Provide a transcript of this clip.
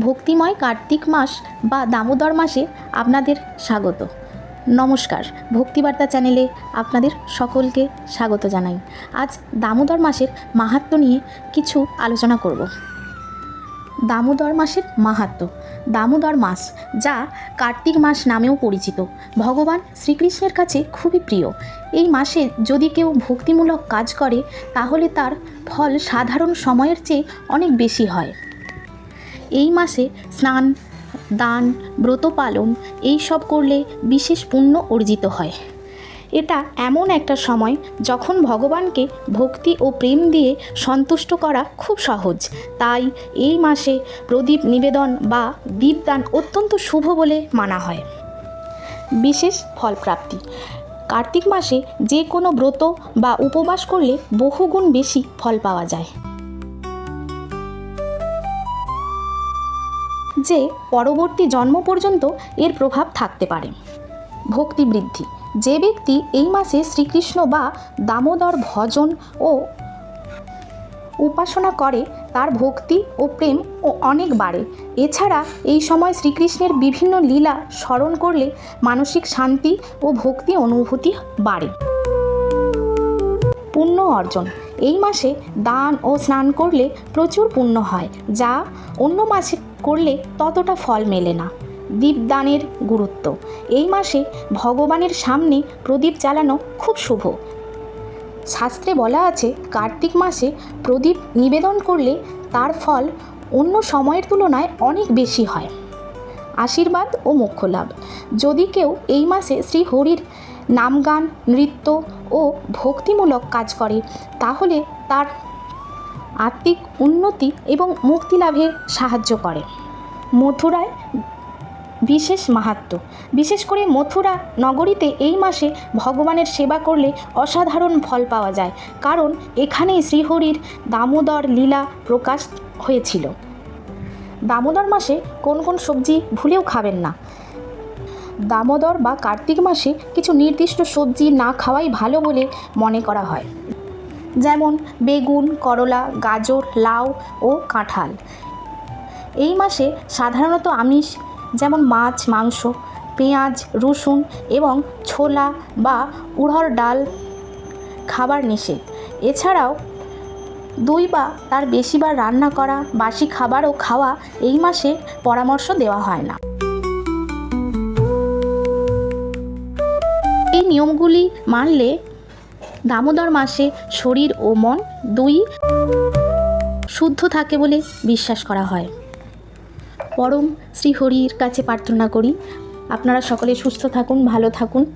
ভক্তিময় কার্তিক মাস বা দামোদর মাসে আপনাদের স্বাগত। নমস্কার, ভক্তিবার্তা চ্যানেলে আপনাদের সকলকে স্বাগত জানাই। আজ দামোদর মাসের মাহাত্ম্য নিয়ে কিছু আলোচনা করব। দামোদর মাসের মাহাত্ম্য দামোদর মাস যা কার্তিক মাস নামেও পরিচিত। ভগবান শ্রীকৃষ্ণের কাছে খুবই প্রিয়। এই মাসে যদি কেউ ভক্তিমূলক কাজ করে, তাহলে তার ফল সাধারণ সময়ের চেয়ে অনেক বেশি হয়। এই মাসে স্নান, দান ব্রত পালন এই সব করলে বিশেষ পুণ্য অর্জিত হয়। এটা এমন একটা সময় যখন ভগবানকে ভক্তি ও প্রেম দিয়ে সন্তুষ্ট করা খুব সহজ। তাই এই মাসে প্রদীপ নিবেদন বা দীপদান অত্যন্ত শুভ বলে মানা হয়। বিশেষ ফলপ্রাপ্তি। কার্তিক মাসে যে কোনো ব্রত বা উপবাস করলে বহুগুণ বেশি ফল পাওয়া যায়। যে পরবর্তী জন্ম পর্যন্ত এর প্রভাব থাকতে পারে। ভক্তি বৃদ্ধি। যে ব্যক্তি এই মাসে শ্রীকৃষ্ণ বা দামোদর ভজন ও উপাসনা করে, তার ভক্তি ও প্রেম ও অনেক বাড়ে। এছাড়া এই সময় শ্রীকৃষ্ণের বিভিন্ন লীলা স্মরণ করলে মানসিক শান্তি ও ভক্তি অনুভূতি বাড়ে। পুণ্য অর্জন। এই মাসে দান ও স্নান করলে প্রচুর পুণ্য হয়, যা অন্য মাসে করলে ততটা ফল মেলে না। দীপদানের গুরুত্ব। এই মাসে ভগবানের সামনে প্রদীপ জ্বালানো খুব শুভ। শাস্ত্রে বলা আছে, কার্তিক মাসে প্রদীপ নিবেদন করলে তার ফল অন্য সময়ের তুলনায় অনেক বেশি হয়। আশীর্বাদ ও মোক্ষ লাভ। যদি কেউ এই মাসে শ্রী হরির নামগান, নৃত্য ও ভক্তিমূলক কাজ করে, তাহলে তার আত্মিক উন্নতি এবং মুক্তি লাভে সাহায্য করে। মথুরায় বিশেষ মাহাত্ম্য বিশেষ করে মথুরা নগরীতে এই মাসে ভগবানের সেবা করলে অসাধারণ ফল পাওয়া যায়, কারণ এখানেই শ্রীহরির দামোদর লীলা প্রকাশ হয়েছিল। দামোদর মাসে কোন কোন সবজি ভুলেও খাবেন না। দামোদর বা কার্তিক মাসে কিছু নির্দিষ্ট সবজি না খাওয়াই ভালো বলে মনে করা হয়। যেমন বেগুন, করলা, গাজর, লাউ ও কাঁঠাল। এই মাসে সাধারণত আমিষ যেমন মাছ, মাংস, পেঁয়াজ, রসুন এবং ছোলা বা উড়হর ডাল খাবার নিষেধ। এছাড়াও দুই বা তার বেশিবার রান্না করা বাসি খাবারও খাওয়া এই মাসে পরামর্শ দেওয়া হয় না। এই নিয়মগুলি মানলে দামোদর মাসে শরীর ও মন দুই শুদ্ধ থাকে বলে বিশ্বাস করা হয়। পরম শ্রীহরির কাছে প্রার্থনা করি। আপনারা সকলে সুস্থ থাকুন, ভালো থাকুন।